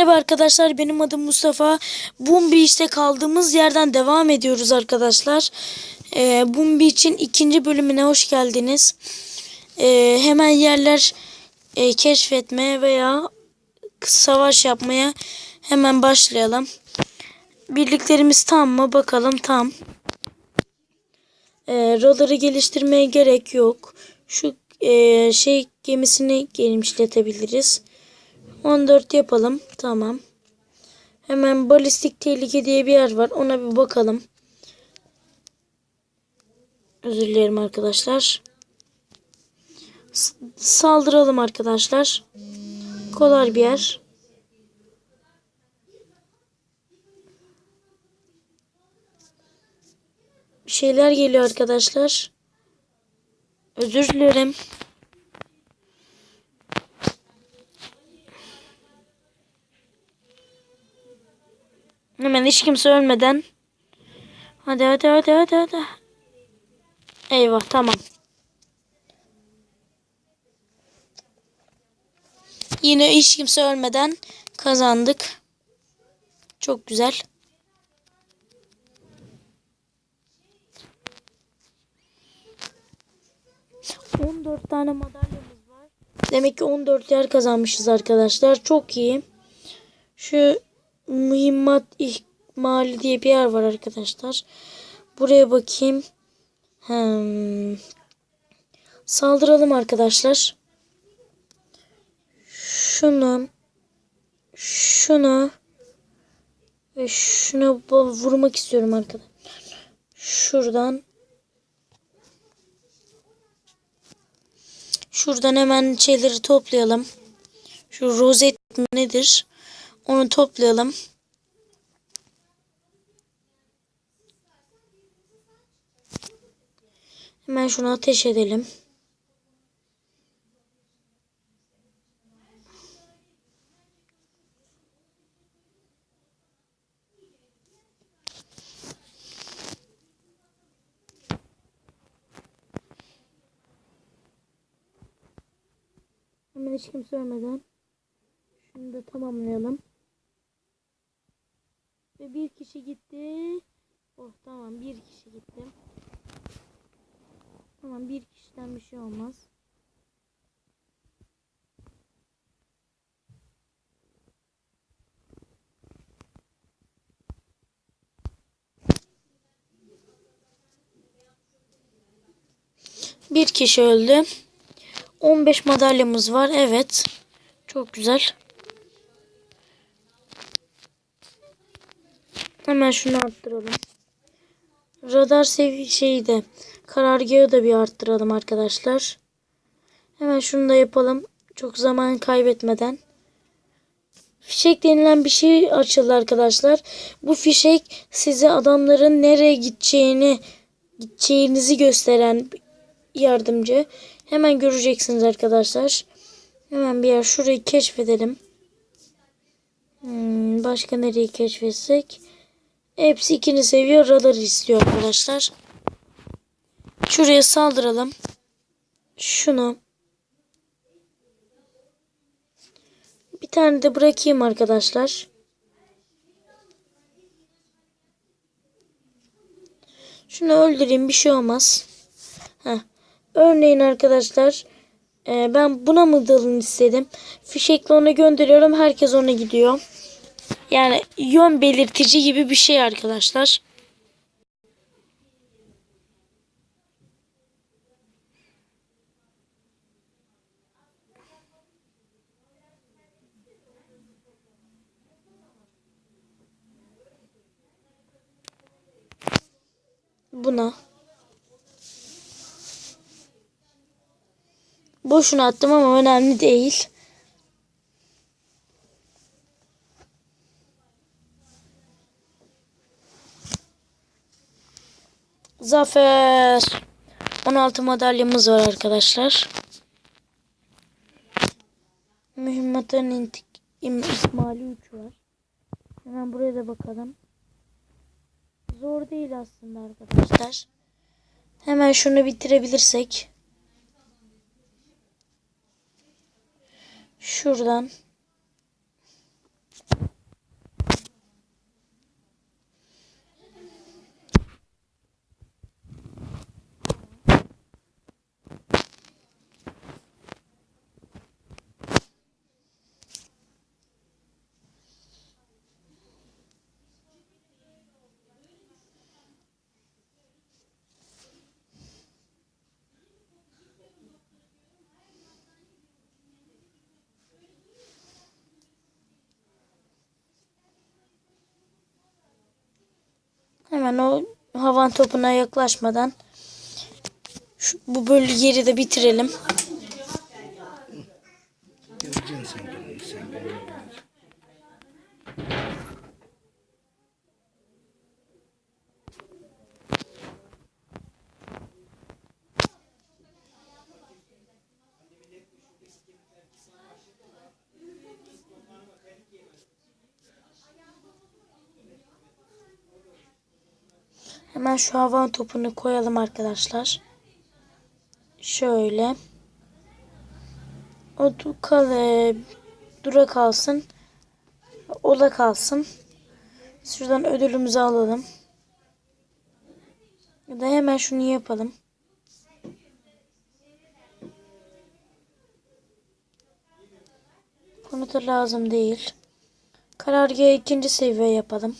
Merhaba arkadaşlar benim adım Mustafa. Boom Beach'te kaldığımız yerden devam ediyoruz arkadaşlar. Ee, Boom Beach'in ikinci bölümüne hoş geldiniz. Ee, hemen yerler e, keşfetmeye veya savaş yapmaya hemen başlayalım. Birliklerimiz tam mı? Bakalım tam. Ee, roller'ı geliştirmeye gerek yok. Şu e, şey gemisini genişletebiliriz. 14 yapalım. Tamam. Hemen balistik tehlike diye bir yer var. Ona bir bakalım. Özür dilerim arkadaşlar. S- saldıralım arkadaşlar. Kolay bir yer. Bir şeyler geliyor arkadaşlar. Özür dilerim. Hiç kimse ölmeden. Hadi hadi hadi hadi hadi. Eyvah tamam. Yine hiç kimse ölmeden kazandık. Çok güzel. On dört tane madalyamız var. Demek ki 14 yer kazanmışız arkadaşlar. Çok iyi. Şu mühimmat ihmali diye bir yer var arkadaşlar. Buraya bakayım. Hmm. Saldıralım arkadaşlar. Şunu şunu ve şuna vurmak istiyorum arkadaşlar. Şuradan Şuradan hemen şeyleri toplayalım. Şu rozet nedir? Onu toplayalım. Hemen şunu ateş edelim. Hemen hiç kimse ölmeden şunu da tamamlayalım. Ve bir kişi gitti. Oh tamam bir kişi gitti. Tamam bir kişiden bir şey olmaz. Bir kişi öldü. 15 madalyamız var. Evet. Çok güzel. Hemen şunu arttıralım. Radar şeyi de karargahı da bir arttıralım arkadaşlar. Hemen şunu da yapalım. Çok zaman kaybetmeden. Fişek denilen bir şey açıldı arkadaşlar. Bu fişek size adamların nereye gideceğini gideceğinizi gösteren yardımcı. Hemen göreceksiniz arkadaşlar. Hemen bir yer şurayı keşfedelim. Hmm, başka nereyi keşfetsek? Hepsi ikinci seviye radar istiyor arkadaşlar. Şuraya saldıralım. Şunu. Bir tane de bırakayım arkadaşlar. Şunu öldüreyim bir şey olmaz. Heh. Örneğin arkadaşlar e, ben buna mı dalın istedim. Fişekle ona gönderiyorum. Herkes ona gidiyor. Yani yön belirtici gibi bir şey arkadaşlar. Buna. Boşuna attım ama önemli değil. Zafer. 16 madalyamız var arkadaşlar. Mühimmatların intik im ihmali 3 var. Hemen buraya da bakalım. Zor değil aslında arkadaşlar. Hemen şunu bitirebilirsek. Şuradan Hemen o havan topuna yaklaşmadan şu, bu bölü yeri de bitirelim. Hemen şu havan topunu koyalım arkadaşlar. Şöyle. O kal e, dura kalsın. O da kalsın. Şuradan ödülümüzü alalım. Ya da hemen şunu yapalım. Bunu da lazım değil. Karargahı ikinci seviye yapalım.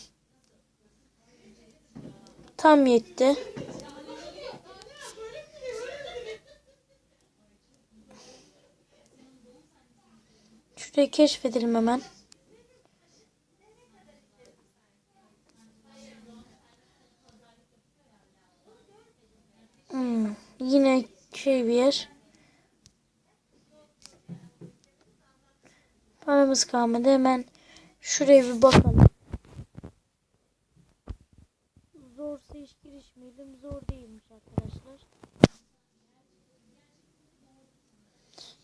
Tam yetti. Şurayı keşfedelim hemen. Hmm, yine şey bir yer. Paramız kalmadı. Hemen şuraya bir bakalım. Zorsa hiç girişmeyelim. Zor değilmiş arkadaşlar.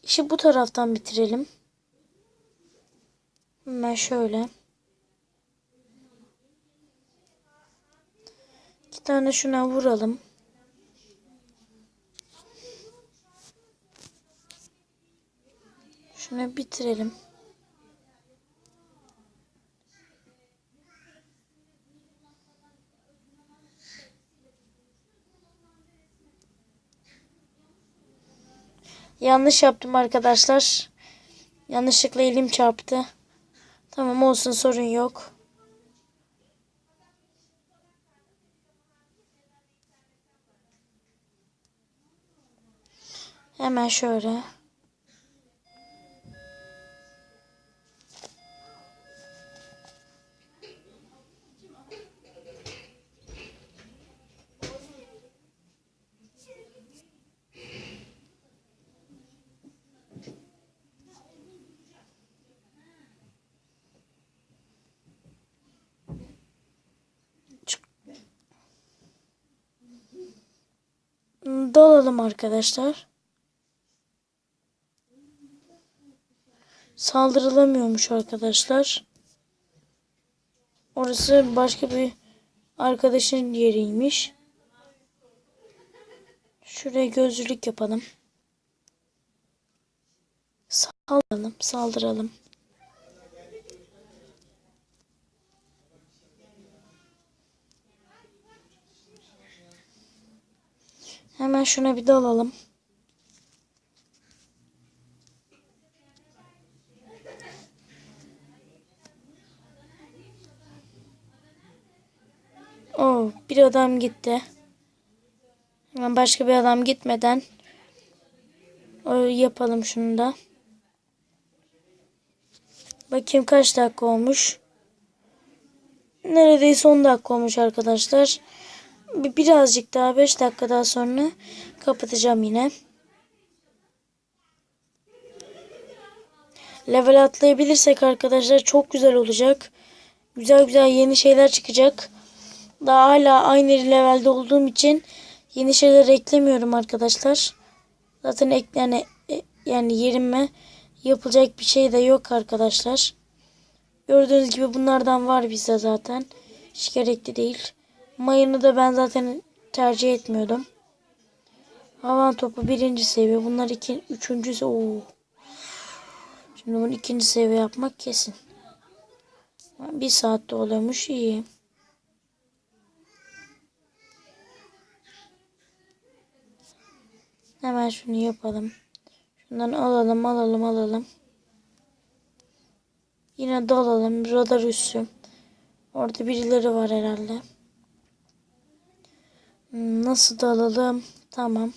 İşi bu taraftan bitirelim. Hemen şöyle. İki tane şuna vuralım. Şunu bitirelim. Yanlış yaptım arkadaşlar. Yanlışlıkla elim çarptı. Tamam olsun sorun yok. Hemen şöyle. Dalalım arkadaşlar. Saldırılamıyormuş arkadaşlar. Orası başka bir arkadaşın yeriymiş. Şuraya gözlülük yapalım. Saldıralım, saldıralım. Hemen şuna bir dalalım. Oo, bir adam gitti. Hemen başka bir adam gitmeden o yapalım şunu da. Bakayım kaç dakika olmuş. Neredeyse 10 dakika olmuş arkadaşlar. Bir- Birazcık daha 5 dakika daha sonra kapatacağım yine. Level atlayabilirsek arkadaşlar çok güzel olacak. Güzel güzel yeni şeyler çıkacak. Daha hala aynı levelde olduğum için yeni şeyler eklemiyorum arkadaşlar. Zaten ek, yani, e, yani yerime yapılacak bir şey de yok arkadaşlar. Gördüğünüz gibi bunlardan var bizde zaten. Hiç gerekli değil. Mayını da ben zaten tercih etmiyordum. Havan topu birinci seviye. Bunlar iki, üçüncüsü. Oo. Şimdi bunu ikinci seviye yapmak kesin. Bir saatte oluyormuş. iyi. Hemen şunu yapalım. Şundan alalım alalım alalım. Yine dalalım. Radar üssü. Orada birileri var herhalde. Nasıl dalalım? Tamam.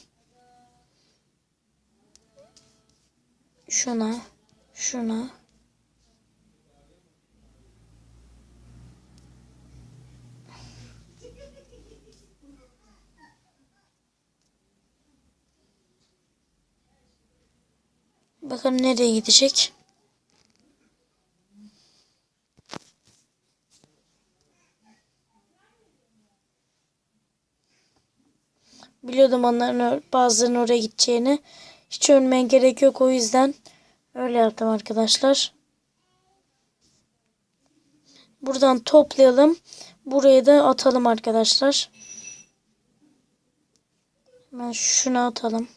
Şuna, şuna. Bakalım nereye gidecek? Biliyordum onların bazılarının oraya gideceğini. Hiç ölmeye gerek yok o yüzden öyle yaptım arkadaşlar. Buradan toplayalım. Buraya da atalım arkadaşlar. Hemen şunu atalım.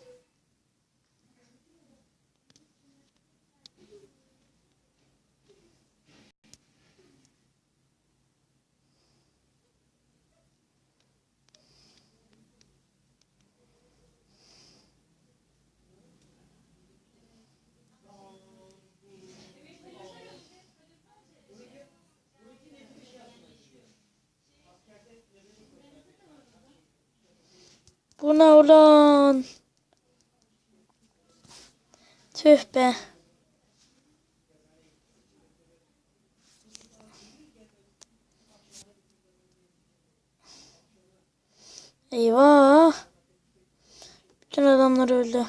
Bu ne ulan? Tüh be. Eyvah. Bütün adamlar öldü.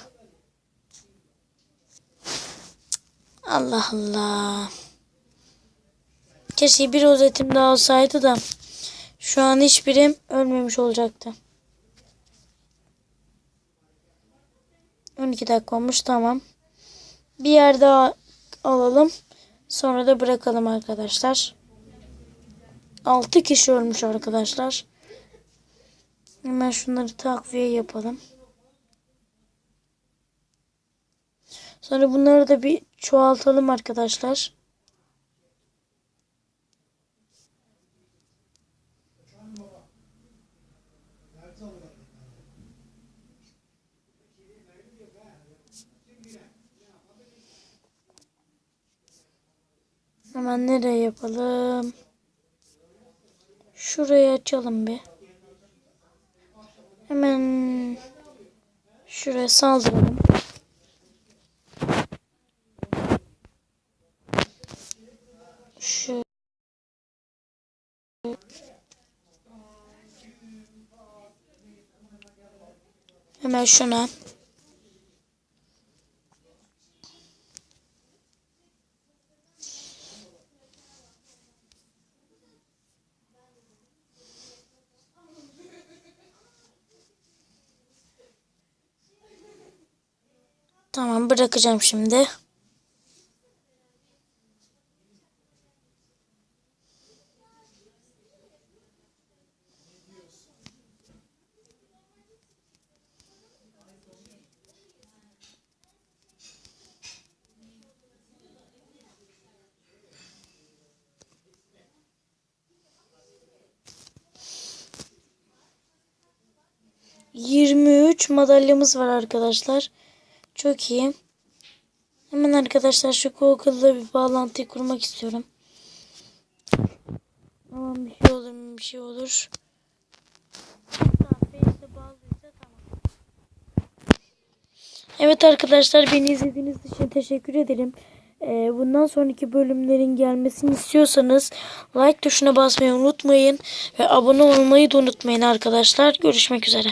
Allah Allah. Keşke bir rozetim daha olsaydı da şu an hiçbirim ölmemiş olacaktı. 12 dakika olmuş tamam. Bir yer daha alalım. Sonra da bırakalım arkadaşlar. 6 kişi ölmüş arkadaşlar. Hemen şunları takviye yapalım. Sonra bunları da bir çoğaltalım arkadaşlar. Hemen nereye yapalım? Şurayı açalım bir. Hemen şuraya saldıralım. Şu Hemen şuna. Tamam bırakacağım şimdi. Yirmi üç madalyamız var arkadaşlar. Çok iyi. Hemen arkadaşlar şu Google'da bir bağlantı kurmak istiyorum. Aman bir şey olur bir şey olur. Evet arkadaşlar beni izlediğiniz için teşekkür ederim. Ee, bundan sonraki bölümlerin gelmesini istiyorsanız like tuşuna basmayı unutmayın ve abone olmayı da unutmayın arkadaşlar. Görüşmek üzere.